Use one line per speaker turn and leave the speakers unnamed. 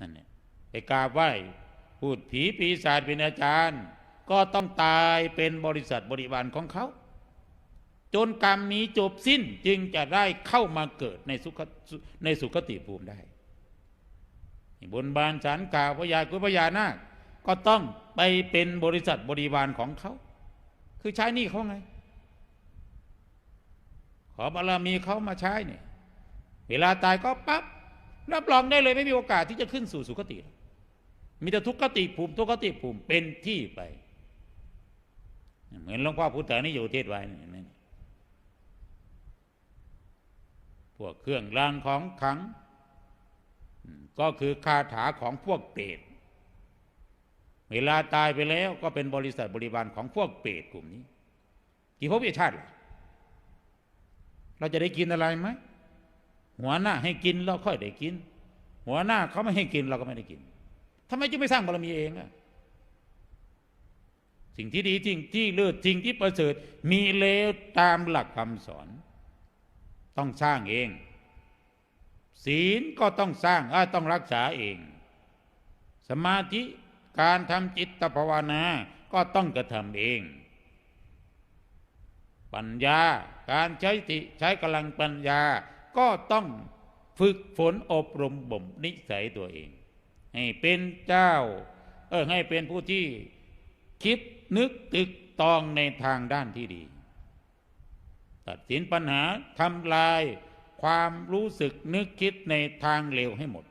นั่นเนี่ยไปกราบไหว้พูดผีปีศาจเป็นอาจารย์ ก็ต้องตายเป็นบริษัทบริวารของเขา จนกรรมนี้จบสิ้นจึงจะได้เข้ามาเกิดในสุขในสุขติภูมิได้บนบานสารกล่าวพญากุพญานาคก็ต้องไปเป็นบริษัทบริวารของเขา คือใช้หนี่เขาไง ขอบารมีเขามาใช้เนี่ยเวลาตายก็ปั๊บ รับรองได้เลยไม่มีโอกาสที่จะขึ้นสู่สุคติ มีแต่ทุกขติภูมิ ทุกขติภูมิเป็นที่ไป เหมือนหลวงพ่อพุทธานี่อยู่เทศไว้นี่พวกเครื่องรางของขัง ก็คือคาถาของพวกเปรตเวลาตายไปแล้วก็เป็นบริษัทบริวารของพวกเปรตกลุ่มนี้ กี่ภพกี่ชาติล่ะเราจะได้กินอะไรไหม หัวหน้าให้กินเราค่อยได้กิน หัวหน้าเขาไม่ให้กินเราก็ไม่ได้กินทำไมจึงไม่สร้างบารมีเองอะสิ่งที่ดีจริงที่เลิศจริงที่ประเสริฐมีเลวตามหลักคำสอน ต้องสร้างเอง ศีลก็ต้องสร้างต้องรักษาเอง สมาธิการทำจิตภาวนาก็ต้องกระทำเอง ปัญญาการใช้ติใช้กำลังปัญญา ก็ต้องฝึกฝนอบรมบ่มนิสัยตัวเอง ให้เป็นเจ้า เออให้เป็นผู้ที่คิดนึกตึกตองในทางด้านที่ดี ตัดสินปัญหาทำลายความรู้สึกนึกคิดในทางเลวให้หมด